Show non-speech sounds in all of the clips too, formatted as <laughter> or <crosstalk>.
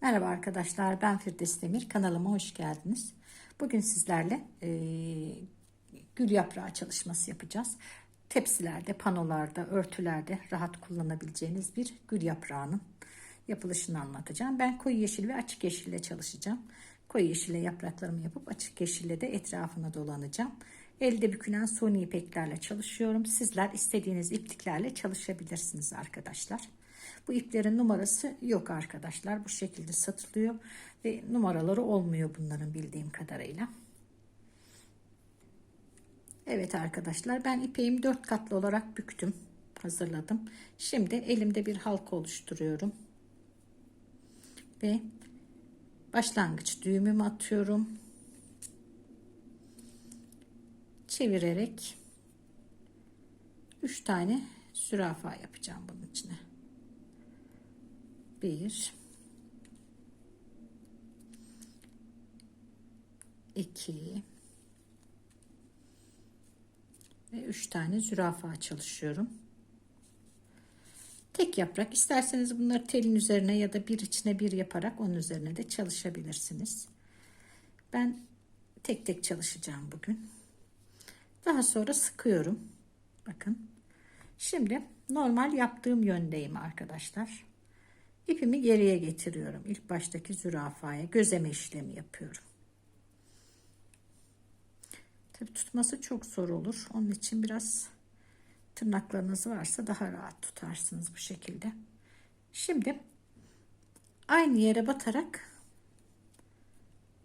Merhaba arkadaşlar ben Firdevs Demir kanalıma hoş geldiniz. Bugün sizlerle e, gül yaprağı çalışması yapacağız. Tepsilerde, panolarda, örtülerde rahat kullanabileceğiniz bir gül yaprağının yapılışını anlatacağım. Ben koyu yeşil ve açık yeşille çalışacağım. Koyu yeşille yapraklarımı yapıp açık yeşille de etrafına dolanacağım. Elde bükülen suni ipeklerle çalışıyorum. Sizler istediğiniz ipliklerle çalışabilirsiniz arkadaşlar. Bu iplerin numarası yok arkadaşlar. Bu şekilde satılıyor ve numaraları olmuyor bunların bildiğim kadarıyla. Evet arkadaşlar ben ipeğimi dört katlı olarak büktüm. Hazırladım. Şimdi elimde bir halka oluşturuyorum. Ve başlangıç düğümümü atıyorum. Çevirerek 3 tane zürafa yapacağım bunun içine. 1 2 ve 3 tane zürafa çalışıyorum. Tek yaprak isterseniz bunları telin üzerine ya da bir içine bir yaparak onun üzerine de çalışabilirsiniz. Ben tek tek çalışacağım bugün. Daha sonra sıkıyorum. Bakın. Şimdi normal yaptığım yöndeyim arkadaşlar. İpimi geriye getiriyorum. İlk baştaki zürafaya gözeme işlemi yapıyorum. Tabi tutması çok zor olur. Onun için biraz tırnaklarınız varsa daha rahat tutarsınız bu şekilde. Şimdi aynı yere batarak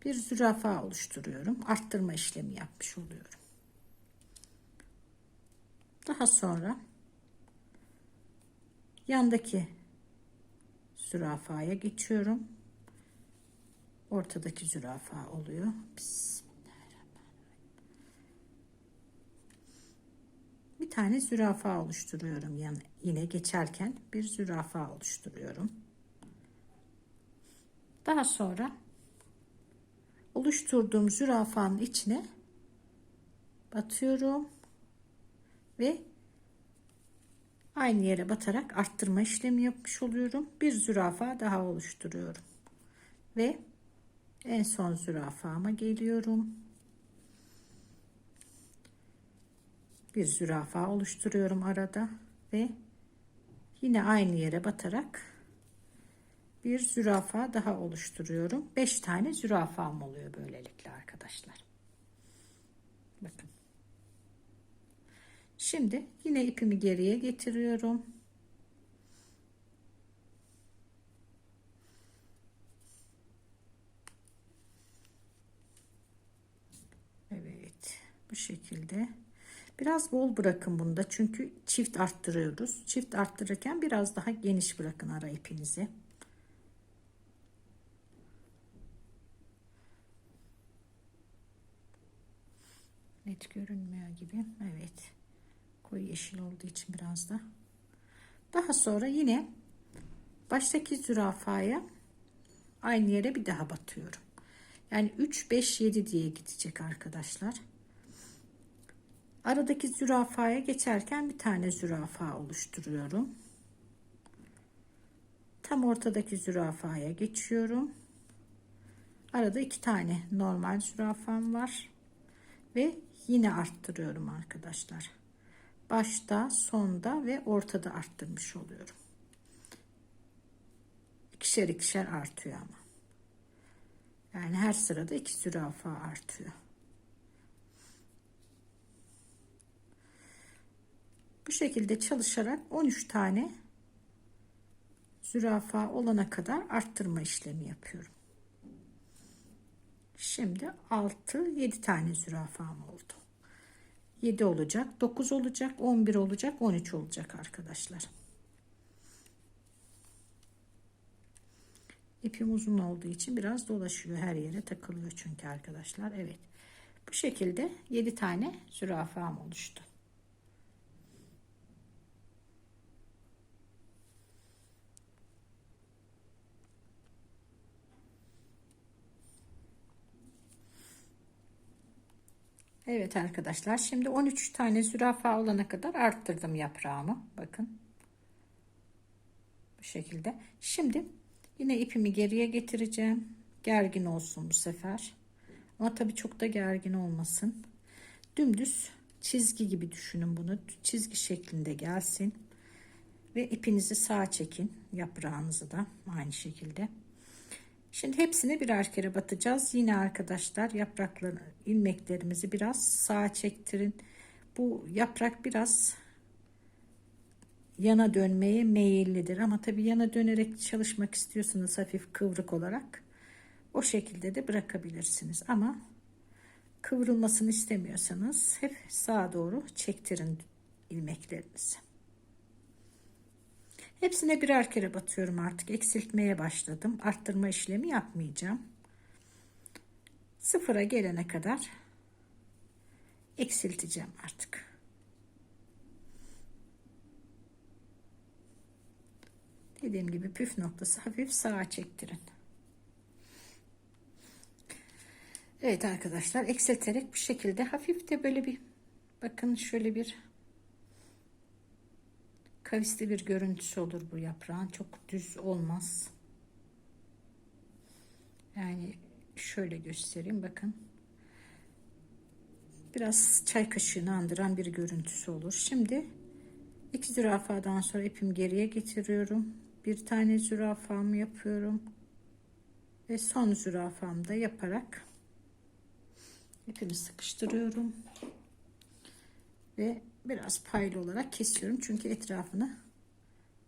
bir zürafa oluşturuyorum. Arttırma işlemi yapmış oluyorum. Daha sonra yandaki zürafaya geçiyorum. Ortadaki zürafa oluyor. Bir tane zürafa oluşturuyorum. Yani yine geçerken bir zürafa oluşturuyorum. Daha sonra oluşturduğum zürafanın içine batıyorum ve aynı yere batarak arttırma işlemi yapmış oluyorum. Bir zürafa daha oluşturuyorum. Ve en son zürafama geliyorum. Bir zürafa oluşturuyorum arada ve yine aynı yere batarak bir zürafa daha oluşturuyorum. 5 tane zürafam oluyor böylelikle arkadaşlar. Bakın. Şimdi yine ipimi geriye getiriyorum. Evet bu şekilde. Biraz bol bırakın bunda çünkü çift arttırıyoruz. Çift arttırırken biraz daha geniş bırakın ara ipinizi. Net görünmüyor gibi. Evet koyu yeşil olduğu için biraz da. Daha sonra yine baştaki zürafaya aynı yere bir daha batıyorum. Yani 3, 5, 7 diye gidecek arkadaşlar. Aradaki zürafaya geçerken bir tane zürafa oluşturuyorum. Tam ortadaki zürafaya geçiyorum. Arada iki tane normal zürafam var. Ve yine arttırıyorum arkadaşlar başta, sonda ve ortada arttırmış oluyorum. İkişer ikişer artıyor ama. Yani her sırada iki zürafa artıyor. Bu şekilde çalışarak 13 tane zürafa olana kadar arttırma işlemi yapıyorum. Şimdi 6 7 tane zürafam oldu. 7 olacak, 9 olacak, 11 olacak, 13 olacak arkadaşlar. İpim uzun olduğu için biraz dolaşıyor. Her yere takılıyor çünkü arkadaşlar. Evet. Bu şekilde 7 tane zürafam oluştu. Evet arkadaşlar şimdi 13 tane zürafa olana kadar arttırdım yaprağımı. Bakın. Bu şekilde. Şimdi Yine ipimi geriye getireceğim. Gergin olsun bu sefer. Ama tabii çok da gergin olmasın. Dümdüz çizgi gibi düşünün bunu. Çizgi şeklinde gelsin. Ve ipinizi sağa çekin. Yaprağınızı da aynı şekilde. Şimdi hepsini birer kere batacağız. Yine arkadaşlar yaprakları ilmeklerimizi biraz sağa çektirin. Bu yaprak biraz yana dönmeye meyillidir. Ama tabii yana dönerek çalışmak istiyorsanız hafif kıvrık olarak o şekilde de bırakabilirsiniz. Ama kıvrılmasını istemiyorsanız hep sağa doğru çektirin ilmeklerinizi. Hepsine birer kere batıyorum artık. Eksiltmeye başladım. Arttırma işlemi yapmayacağım. Sıfıra gelene kadar eksilteceğim artık. Dediğim gibi püf noktası hafif sağa çektirin. Evet arkadaşlar eksilterek bu şekilde hafif de böyle bir bakın şöyle bir kavisli bir görüntüsü olur bu yaprağın. Çok düz olmaz. Yani şöyle göstereyim bakın. Biraz çay kaşığını andıran bir görüntüsü olur. Şimdi iki zürafadan sonra ipim geriye getiriyorum. Bir tane zürafamı yapıyorum. Ve son zürafamda yaparak ipimi sıkıştırıyorum. Ve biraz paylı olarak kesiyorum. Çünkü etrafını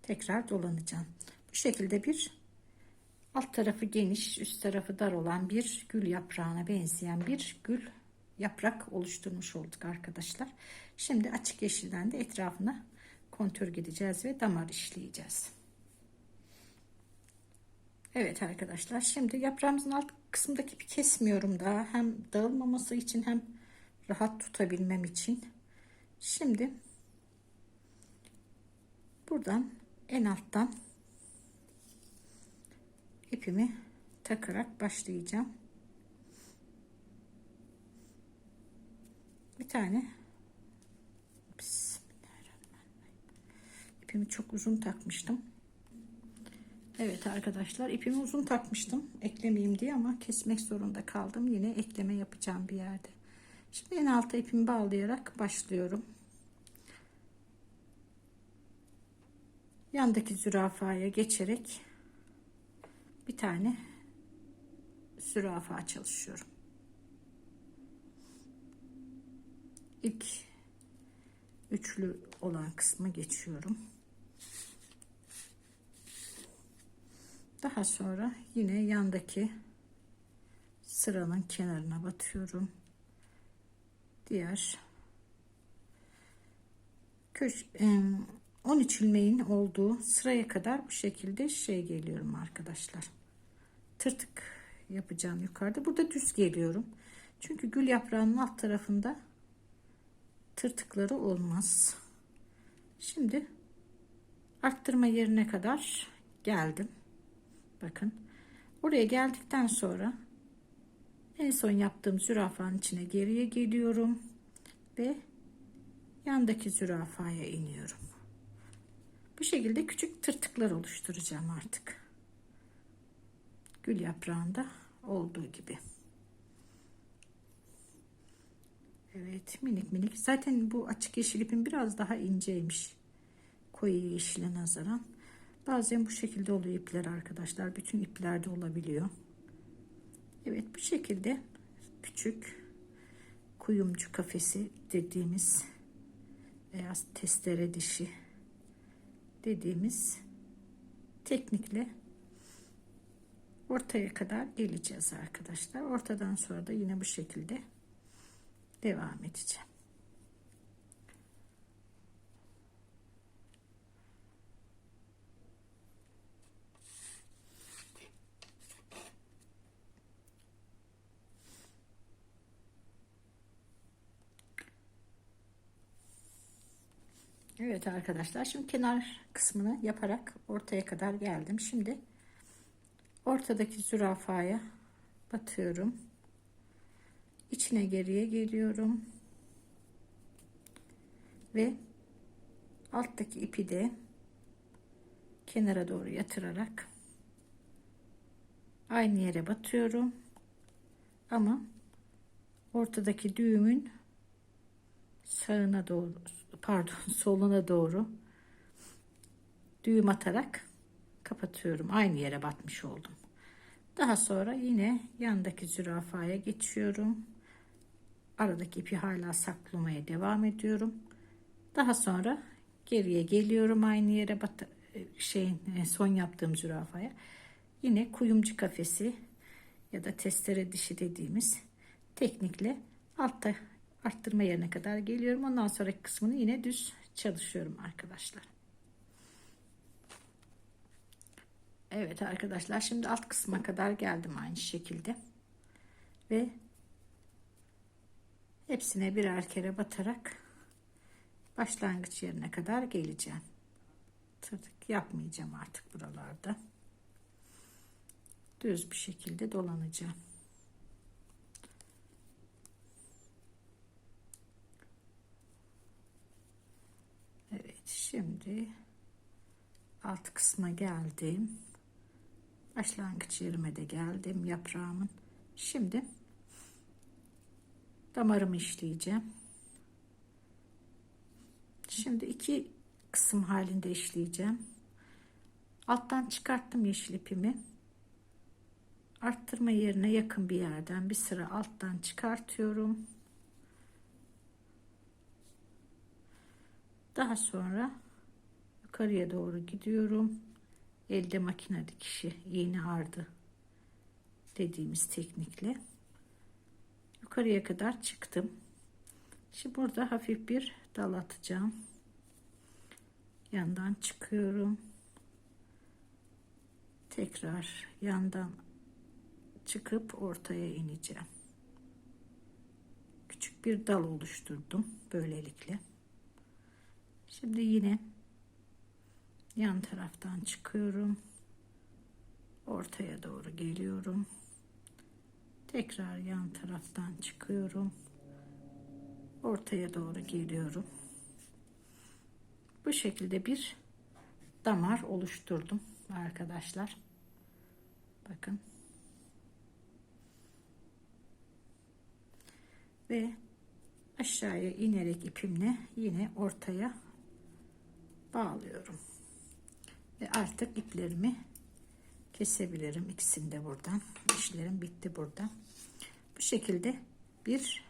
tekrar dolanacağım. Bu şekilde bir alt tarafı geniş, üst tarafı dar olan bir gül yaprağına benzeyen bir gül yaprak oluşturmuş olduk arkadaşlar. Şimdi açık yeşilden de etrafına kontür gideceğiz ve damar işleyeceğiz. Evet arkadaşlar şimdi yaprağımızın alt kısmındaki bir kesmiyorum daha hem dağılmaması için hem rahat tutabilmem için Şimdi buradan en alttan ipimi takarak başlayacağım. Bir tane ipimi çok uzun takmıştım. Evet arkadaşlar ipimi uzun takmıştım eklemeyeyim diye ama kesmek zorunda kaldım. Yine ekleme yapacağım bir yerde. Şimdi en alta ipimi bağlayarak başlıyorum. Yandaki zürafaya geçerek bir tane zürafa çalışıyorum. İlk üçlü olan kısmı geçiyorum. Daha sonra yine yandaki sıranın kenarına batıyorum diğer köş 13 ilmeğin olduğu sıraya kadar bu şekilde şey geliyorum arkadaşlar. Tırtık yapacağım yukarıda. Burada düz geliyorum. Çünkü gül yaprağının alt tarafında tırtıkları olmaz. Şimdi arttırma yerine kadar geldim. Bakın. Oraya geldikten sonra en son yaptığım zürafanın içine geriye geliyorum ve yandaki zürafaya iniyorum. Bu şekilde küçük tırtıklar oluşturacağım artık. Gül yaprağında olduğu gibi. Evet minik minik. Zaten bu açık yeşil ipim biraz daha inceymiş. Koyu yeşile nazaran. Bazen bu şekilde oluyor ipler arkadaşlar. Bütün iplerde olabiliyor. Evet bu şekilde küçük kuyumcu kafesi dediğimiz veya testere dişi dediğimiz teknikle ortaya kadar geleceğiz arkadaşlar. Ortadan sonra da yine bu şekilde devam edeceğim. Evet arkadaşlar şimdi kenar kısmını yaparak ortaya kadar geldim. Şimdi ortadaki zürafaya batıyorum. İçine geriye geliyorum. Ve alttaki ipi de kenara doğru yatırarak Aynı yere batıyorum. Ama ortadaki düğümün sağına doğru pardon <laughs> soluna doğru düğüm atarak kapatıyorum. Aynı yere batmış oldum. Daha sonra yine yandaki zürafaya geçiyorum. Aradaki ipi hala saklamaya devam ediyorum. Daha sonra geriye geliyorum aynı yere bat şeyin e, son yaptığım zürafaya. Yine kuyumcu kafesi ya da testere dişi dediğimiz teknikle altta arttırma yerine kadar geliyorum. Ondan sonraki kısmını yine düz çalışıyorum arkadaşlar. Evet arkadaşlar şimdi alt kısma kadar geldim aynı şekilde. Ve hepsine birer kere batarak başlangıç yerine kadar geleceğim. Tırtık yapmayacağım artık buralarda. Düz bir şekilde dolanacağım. Evet şimdi alt kısma geldim. Başlangıç yerime de geldim yaprağımın. Şimdi damarımı işleyeceğim. Şimdi iki kısım halinde işleyeceğim. Alttan çıkarttım yeşil ipimi. Arttırma yerine yakın bir yerden bir sıra alttan çıkartıyorum. Daha sonra yukarıya doğru gidiyorum. Elde makine dikişi, iğne ardı dediğimiz teknikle yukarıya kadar çıktım. Şimdi burada hafif bir dal atacağım. Yandan çıkıyorum. Tekrar yandan çıkıp ortaya ineceğim. Küçük bir dal oluşturdum böylelikle. Şimdi yine yan taraftan çıkıyorum. Ortaya doğru geliyorum. Tekrar yan taraftan çıkıyorum. Ortaya doğru geliyorum. Bu şekilde bir damar oluşturdum arkadaşlar. Bakın. Ve aşağıya inerek ipimle yine ortaya bağlıyorum. Ve artık iplerimi kesebilirim. İkisini de buradan. İşlerim bitti burada. Bu şekilde bir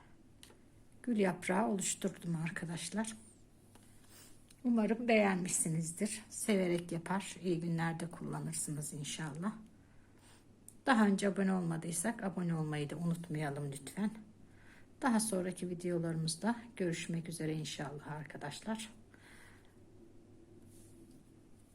gül yaprağı oluşturdum arkadaşlar. Umarım beğenmişsinizdir. Severek yapar. İyi günlerde kullanırsınız inşallah. Daha önce abone olmadıysak abone olmayı da unutmayalım lütfen. Daha sonraki videolarımızda görüşmek üzere inşallah arkadaşlar.